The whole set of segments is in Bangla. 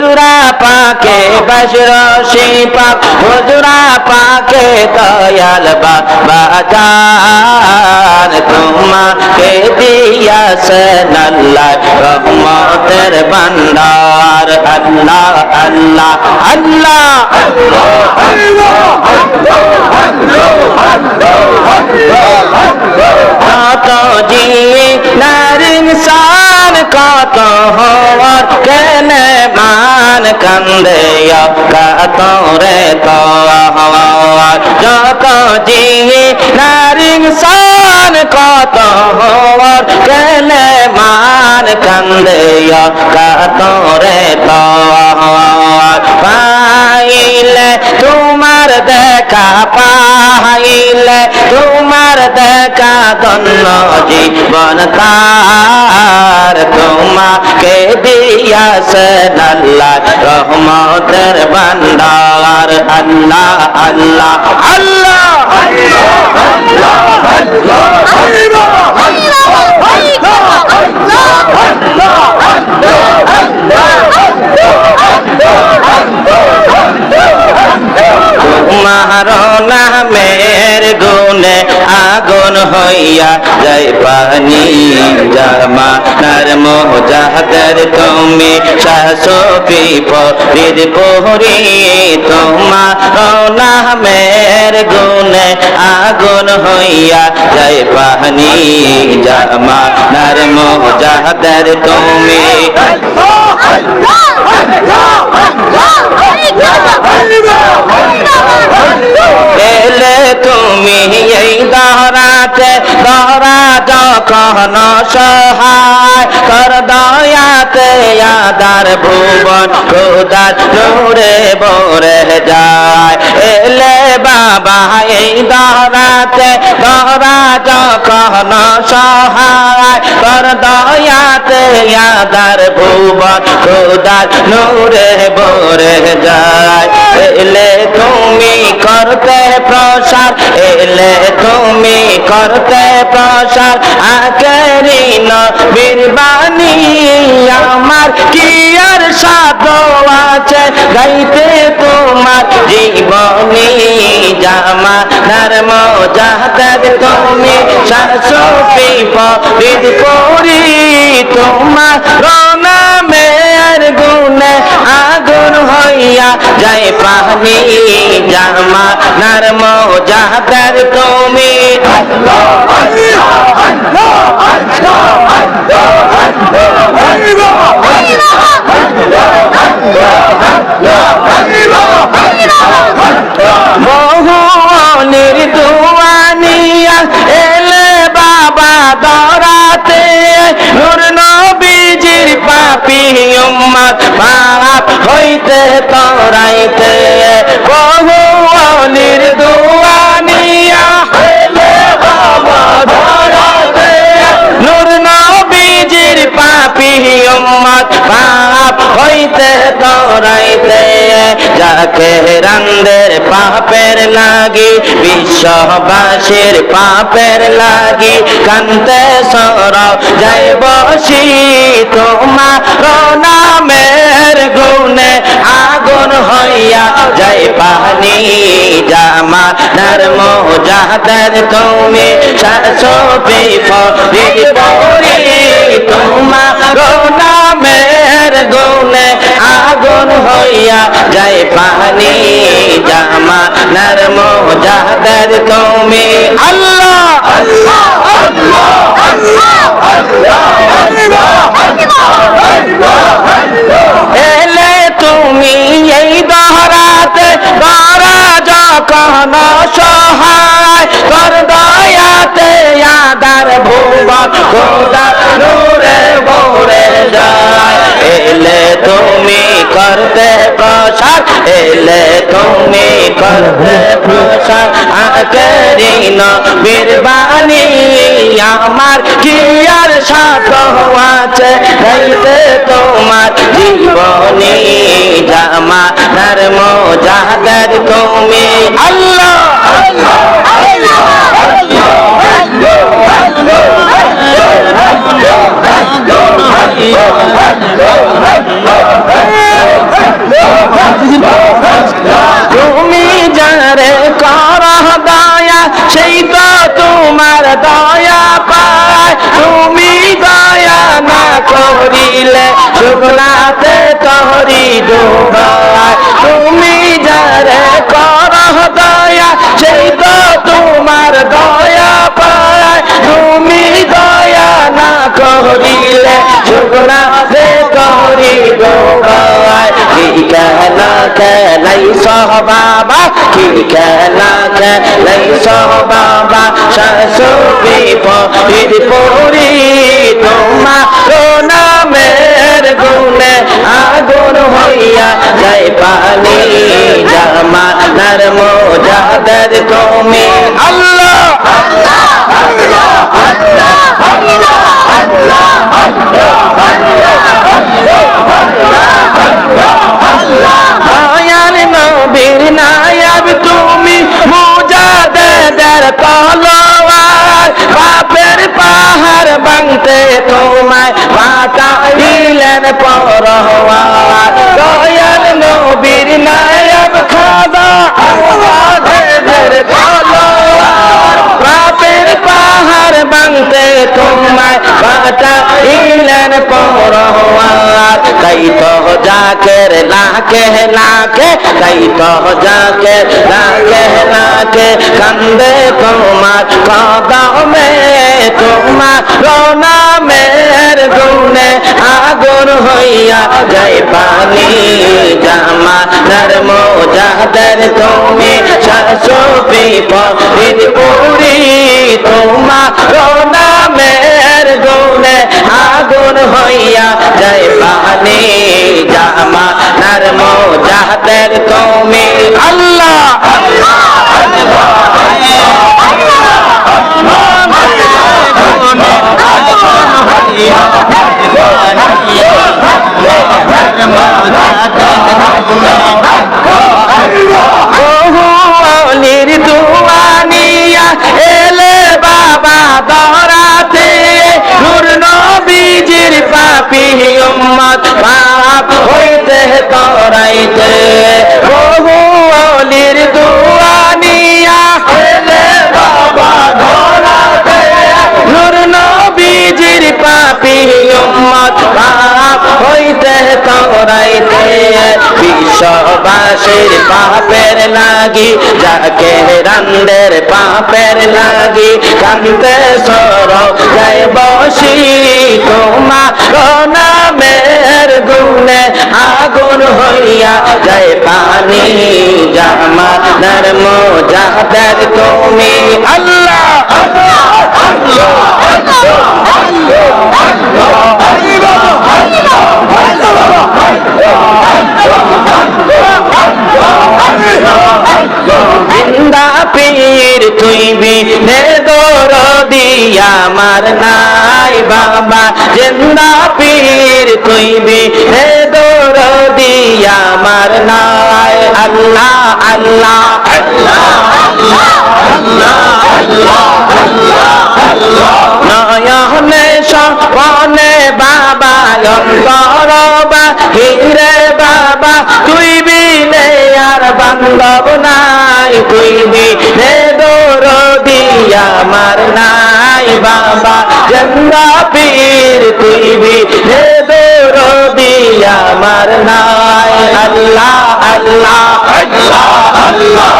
হুজুরা পাকে বশর পাক হুজুরা পাকে দয়াল বাবা জান তোমাকে দিয়াছেন আল্লাহ রহমতের ভান্ডার আল্লাহ আল্লাহ আল্লাহ কত কান্দে কত রে তো হওয়ার যত জিয়ে নার ইনসান কত হওয়ার কেনে মান কান্দে কত রে তো হওয়ার পাইলে তোমার দেখা পাইলে তোমার দেখা ধন্য জীবন তার তোমাকে দিয়াছেন আল্লাহ রহমতের ভান্ডার আল্লাহ আল্লাহ আল্লাহ মারনা মের গুনে আগুন হইয়া যাই পানি জামা নার মোজাদের তুমি শাসকি পরিদ পহরি তোমার না মের গুনে আগুন হইয়া যাই পানি জামা নার মোজাদের তুমি এলে দহরাতে তোরা যখন সহায় কর দয়াতে আদার ভুবন খুদার নূরে বরে যায়। এলে বাবা এই দরাতে, তোরা যখন সহায় দয়াতে আদার ভুবন খুদার নূরে বরে যায়। এলে তুমি করতে প্রসার, এলে তুমি করতে প্রসার। আকেরিন বীরবাণী আমার কি আর সাধ আছে? গাইতে তোমার জীবনী জামা ধর্ম যাহাদের তুমি শাসপি পরিদ পরি তোমার রনামের গুণে আগুন হইয়া যায় পানি জামা নরম যাহাদের তুমি বহু নির্দুয়ানিয়া এলে বাবা দরাতে নূর নবীজির পাপি উম্মত পাপ হইতে তরাইতে। বহু নির্দুয়ানিয়া এলে বাবা দরাতে নূর নবীজির পাপি উম্মত পাপ হইতে তরাইতে। যাকে রান্দের পাপের লাগি, বিশ্ববাসীর পাপের লাগি। কান্তে সর, যাই বসি তোমার নামের গুণে। আগুন হইয়া যাই পানি জামা নরম যাদের তুমি পরি তোমার নামের গুণে আগুন হইয়া যায় পানি জামা নরম যাদের তুমি আল্লাহ আল্লাহ এলে তুমি এই দহরাতে দরা যখন সহায় কর দয়াতে আদার ভুবন খোদা নূরে ভোরে যায়। এলে তুমি করতে প্রসার এলে তুমি করতে প্রসার আকেরিন বীরবাণী আমার কি আর সাথ আছে। গাইতে তোমার জীবনী জামা ধর্ম যাদের তুমি। আল্লাহ শুকনাতে কেলাই সহ বাবা কি কেনা কেলাই সহ বাবা শাশুড়ি পরির পরি তোমার নামের গুণে আগুন হইয়া যায় পানি জামা নার মোজাদের তুমি আল্লাহ পাঠাইলেন পরওয়ার তাই তো জাকের লাকে লাকে তাই তো জাকের লাকে লাকে কান্দে তোমার কদমে, তোমার নামের গুণে। আগুন হইয়া যায় পানি জামা নরম যাদের তুমি শাশুড়ি পরির পুরি তোমার আগুন হইয়া যায় পানি জামা নরম যাদের তুমি আল্লাহ পাপ হইতে তরাইতে বিশ্ববাসীর পাপের লাগি, যাকে রান্দের পাপের লাগি কান্তে সর যাই বসি। তোমার নামের গুণে আগুন হইয়া যায় পানি জামা নরম যাদের তুমি আল্লাহ জিন্দা পীর তুই বি নে দোর দিয়া মার নাই। আল্লাহ আল্লাহ সপনে বাবা অন্তর বা হিরে বাবা, তুই বিনে আর বান্ধব নাই। তুই বিনে দোর দিয়া মার নাই। বাবা জন্দা পীর তুই বিনে দোর দিয়া মার নাই। আল্লাহ আল্লাহ আল্লাহ আল্লাহ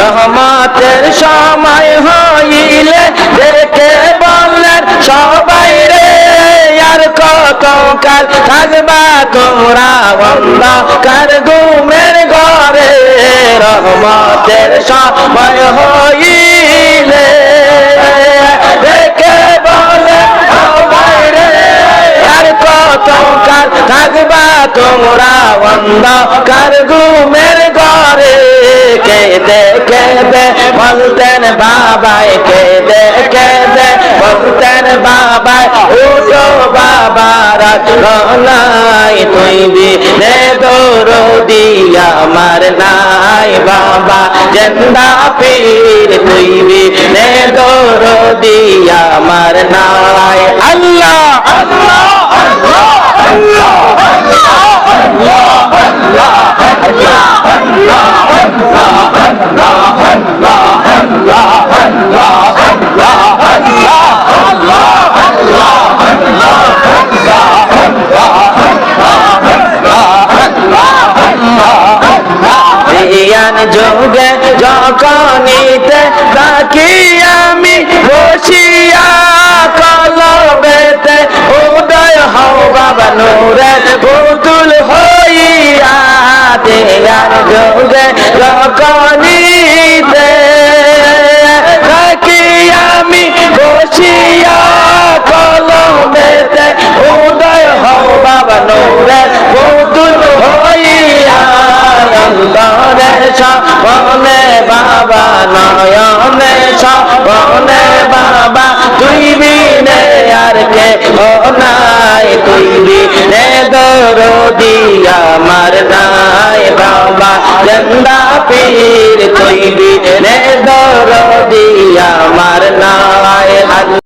রহমতের সময় হইলে দেখে বললেন, সবাই রে, আর কত কাল থাকবা তোমরা অন্ধকার ঘুমের ঘরে রহমতের সময় হইলে। দেখে বলে আর কত কাল থাকবা তোমরা অন্ধকার ঘুমের ঘরে? কেঁদে কেঁদে বলতেন বাবাই, কেঁদে কেঁদে বলতেন বাবাই। উঠো বাবা রাই তুই বিনে দৌড় দিয়া আমার নাই বাবা জেন্দা পীর তুই বিনে দৌড় আমার নাই আল্লাহ আল্লাহ আল্লাহ আল্লাহ আল্লাহ জ্ঞান যোগে যখনিতে তাকি আমি বসিয়া কলবেতে, উদয় হও বাবা নূরে, পুতুল হইয়া জ্ঞান যোগে যখনিতে তাকি আমি বসিয়া কলবেতে, উদয় হও বাবা নূরে, পুতুল হইয়া অন্তরে নাই তুই রে দরদি আমার নাই বাবা জন্দা পীর তুই রে দরদি আমার নাই